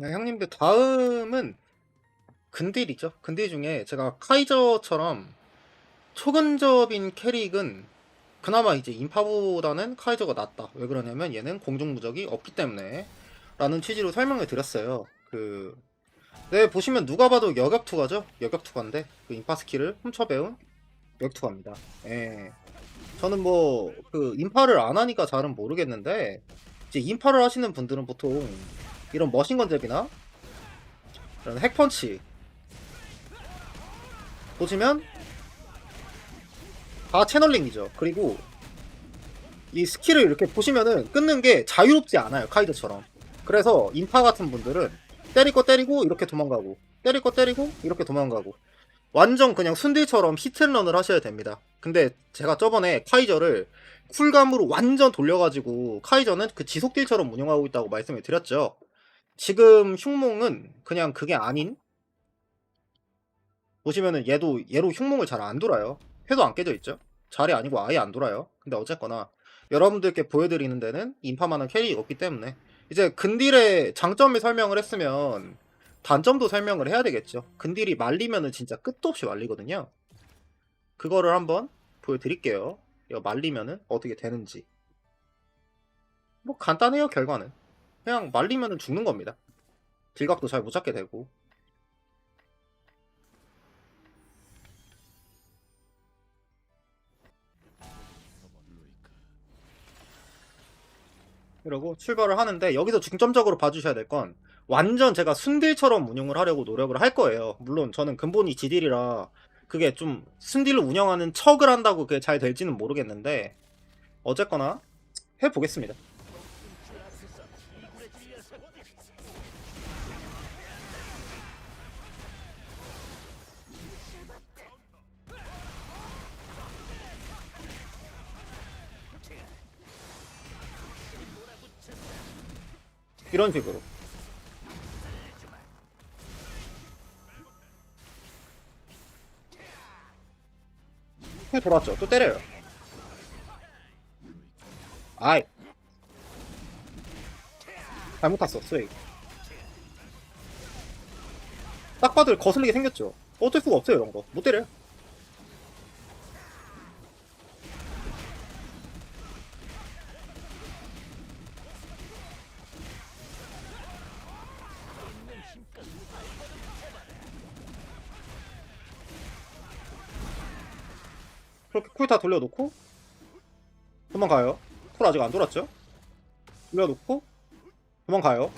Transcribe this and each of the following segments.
네, 형님들 다음은 근딜이죠. 근딜 중에 제가 카이저처럼 초근접인 캐릭은 그나마 이제 인파보다는 카이저가 낫다. 왜 그러냐면 얘는 공중무적이 없기 때문에 라는 취지로 설명을 드렸어요. 그 네, 보시면 누가 봐도 여격투가죠? 여격투가인데 그 인파 스킬을 훔쳐배운 여격투가입니다. 예. 저는 뭐 그 인파를 안 하니까 잘은 모르겠는데 이제 인파를 하시는 분들은 보통 이런 머신 건잽이나 이런 핵펀치 보시면 다 채널링이죠. 그리고 이 스킬을 이렇게 보시면은 끊는 게 자유롭지 않아요. 카이드처럼. 그래서 인파 같은 분들은 거 때리고 이렇게 도망가고 거 때리고 이렇게 도망가고 완전 그냥 순딜처럼 히트런을 하셔야 됩니다. 근데 제가 저번에 카이저를 쿨감으로 완전 돌려가지고 카이저는 그 지속딜처럼 운영하고 있다고 말씀을 드렸죠. 지금 흉몽은 그냥 그게 아닌 보시면은 얘도 얘로 흉몽을 잘 안 돌아요. 회도 안 깨져 있죠. 잘이 아니고 아예 안 돌아요. 근데 어쨌거나 여러분들께 보여드리는 데는 인파만한 캐릭이 없기 때문에 이제 근딜의 장점을 설명을 했으면 단점도 설명을 해야 되겠죠. 근딜이 말리면은 진짜 끝도 없이 말리거든요. 그거를 한번 보여드릴게요. 이거 말리면은 어떻게 되는지. 뭐 간단해요 결과는. 그냥 말리면은 죽는 겁니다. 딜각도 잘 못 잡게 되고. 이러고 출발을 하는데 여기서 중점적으로 봐주셔야 될 건 완전 제가 순딜처럼 운영을 하려고 노력을 할 거예요. 물론 저는 근본이 지딜이라 그게 좀 순딜로 운영하는 척을 한다고 그게 잘 될지는 모르겠는데 어쨌거나 해보겠습니다. 이런 식으로. 해 돌았죠. 또 때려요. 아이. 잘못 탔어, 스웨이. 딱 봐도 거슬리게 생겼죠. 어쩔 수가 없어요, 이런 거. 못 때려요. 그렇게 쿨 다 돌려놓고 도망가요. 쿨 아직 안 돌았죠? 돌려놓고 도망가요.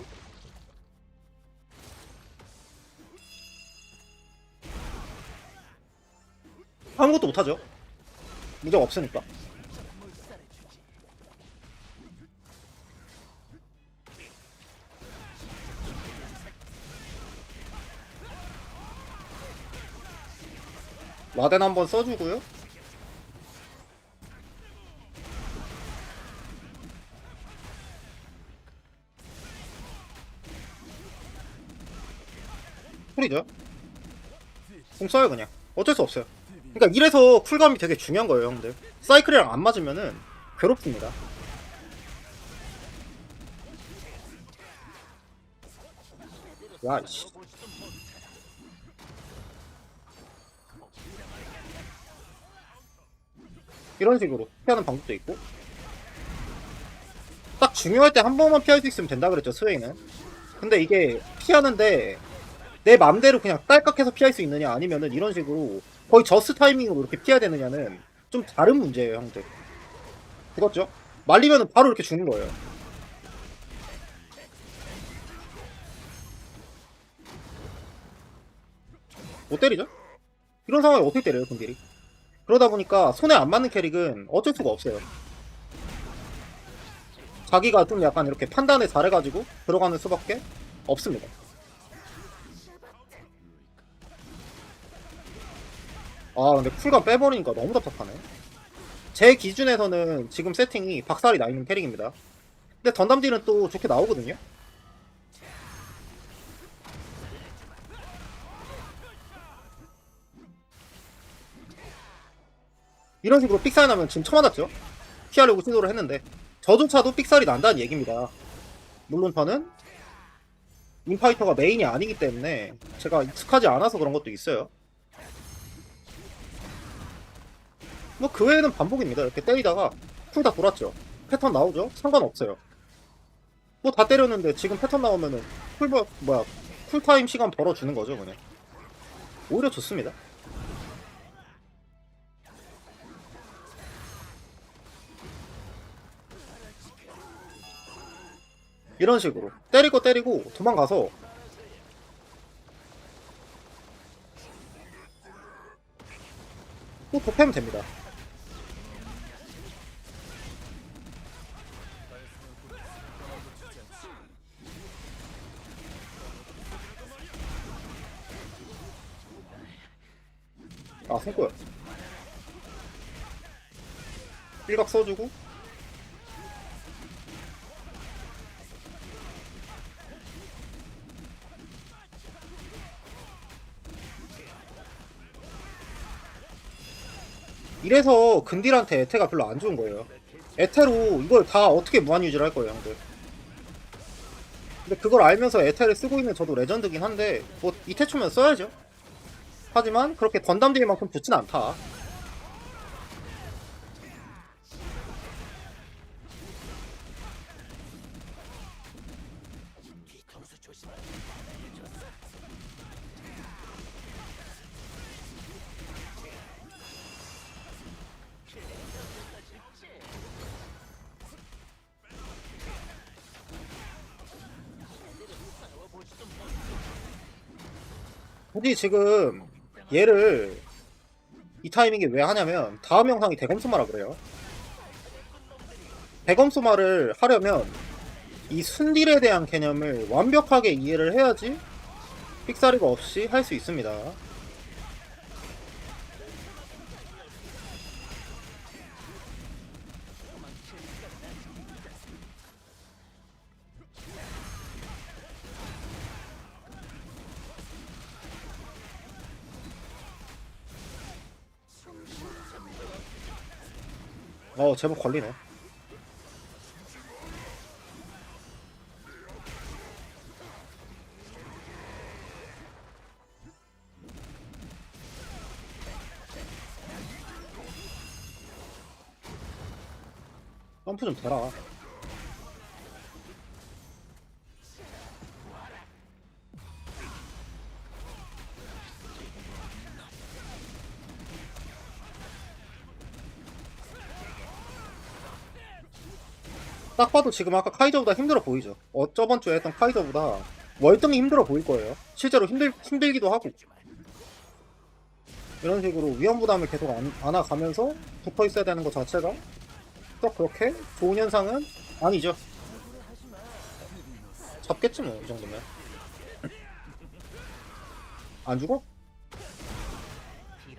아무것도 못하죠. 무적 없으니까. 와덴 한번 써주고요. 쿨이죠. 공 써요 그냥. 어쩔 수 없어요. 그러니까 이래서 쿨감이 되게 중요한 거예요, 형들. 사이클이랑 안 맞으면은 괴롭습니다. 야, 씨. 이런 식으로 피하는 방법도 있고. 딱 중요할 때 한 번만 피할 수 있으면 된다 그랬죠, 스웨이는. 근데 이게 피하는데 내 맘대로 그냥 딸깍해서 피할 수 있느냐 아니면은 이런 식으로 거의 저스 타이밍으로 이렇게 피해야 되느냐는 좀 다른 문제예요 형들 죽었죠? 말리면은 바로 이렇게 죽는 거예요 못 때리죠? 이런 상황에 어떻게 때려요 근딜이 그러다 보니까 손에 안 맞는 캐릭은 어쩔 수가 없어요. 자기가 좀 약간 이렇게 판단을 잘해가지고 들어가는 수밖에 없습니다. 아 근데 쿨감 빼버리니까 너무 답답하네. 제 기준에서는 지금 세팅이 박살이 나 있는 캐릭입니다. 근데 던담딜은 또 좋게 나오거든요 이런 식으로 삑살 나면 지금 처음 맞았죠 피하려고 시도를 했는데 저조차도 삑살이 난다는 얘기입니다 물론 저는 인파이터가 메인이 아니기 때문에 제가 익숙하지 않아서 그런 것도 있어요. 뭐 그 외에는 반복입니다. 이렇게 때리다가 쿨 다 돌았죠. 패턴 나오죠? 상관없어요. 뭐 다 때렸는데 지금 패턴 나오면은 쿨 뭐, 뭐야 쿨타임 시간 벌어주는 거죠 그냥. 오히려 좋습니다. 이런 식으로 때리고 때리고 도망가서 또 도패면 됩니다. 아, 손꼬야. 일각 써주고 이래서 근딜한테 에테가 별로 안 좋은 거예요. 에테로 이걸 다 어떻게 무한 유지를 할 거예요, 형들. 근데 그걸 알면서 에테를 쓰고 있는 저도 레전드긴 한데 뭐 이태초면 써야죠. 하지만 그렇게 건담 딜 만큼 좋진 않다. 굳이 지금 얘를 이 타이밍에 왜 하냐면 다음 영상이 대검소마라 그래요. 대검소마를 하려면 이 순딜에 대한 개념을 완벽하게 이해를 해야지 삑사리가 없이 할 수 있습니다. 어 제법 걸리네. 점프 좀 대라. 딱 봐도 지금 아까 카이저보다 힘들어 보이죠. 어, 저번 주에 했던 카이저보다 월등히 힘들어 보일 거예요. 실제로 힘들, 힘들기도 하고. 이런 식으로 위험 부담을 계속 안, 안아가면서 붙어 있어야 되는 것 자체가 또 그렇게 좋은 현상은 아니죠. 잡겠지 뭐, 이 정도면. 안 죽어?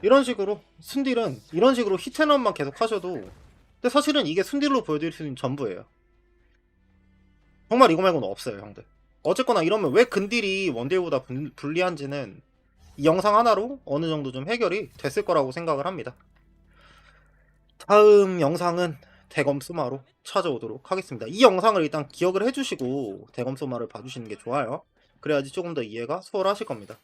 이런 식으로 순딜은 이런 식으로 히트앤런만 계속 하셔도 근데 사실은 이게 순딜로 보여드릴 수 있는 전부예요. 정말 이거 말고는 없어요, 형들. 어쨌거나 이러면 왜 근딜이 원딜보다 분- 불리한지는 이 영상 하나로 어느 정도 좀 해결이 됐을 거라고 생각을 합니다. 다음 영상은 대검 소마로 찾아오도록 하겠습니다. 이 영상을 일단 기억을 해주시고 대검 소마를 봐주시는 게 좋아요. 그래야지 조금 더 이해가 수월하실 겁니다.